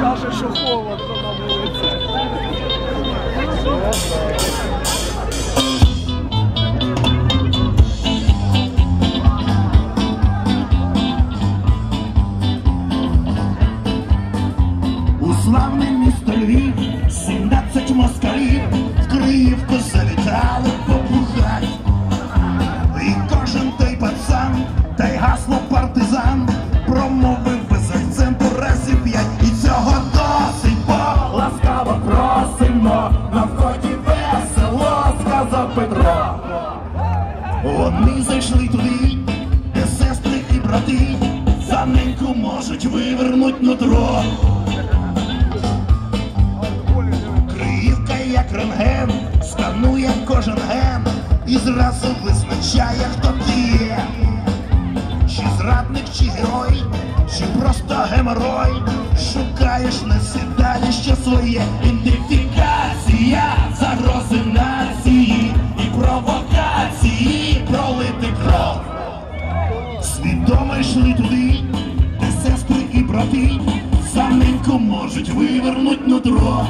Каже, що холодно. У славне місто Львів 17 москалів. Вони зайшли туди, де сестри і брати, за неньку можуть вивернуть нутро. Криївка як рентген, сканує кожен ген і зразу визначає, хто ти є. Чи зрадник, чи герой, чи просто геморой, шукаєш на сідаліще своє ідентифікація, загрози Йшли туди, де сестри і брати саменько можуть вивернуть нутро.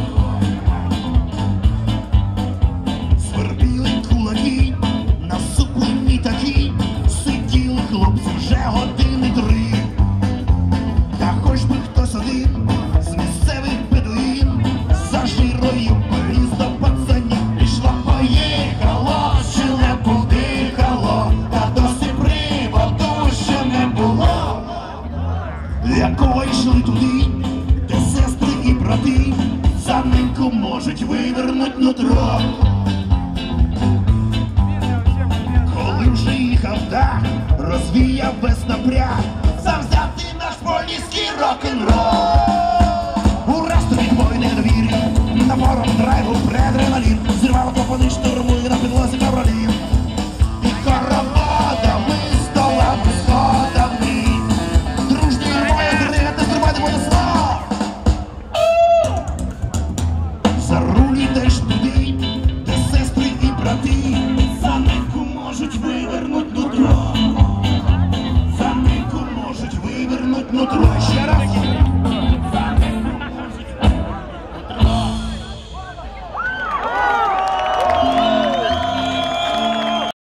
Свербіли кулаки, насуплені такі, сиділи хлопці вже години туди, де сестри і брати, за неньку можуть вивернуть нутро. Коли вже їхав дах, розвіяв без напряг, завзятий наш поліський рок-н-рол. У ресторі бой недовір'я, напором драйву предреналін, зірвало попади штурмує на підлозі кавролін. Not right.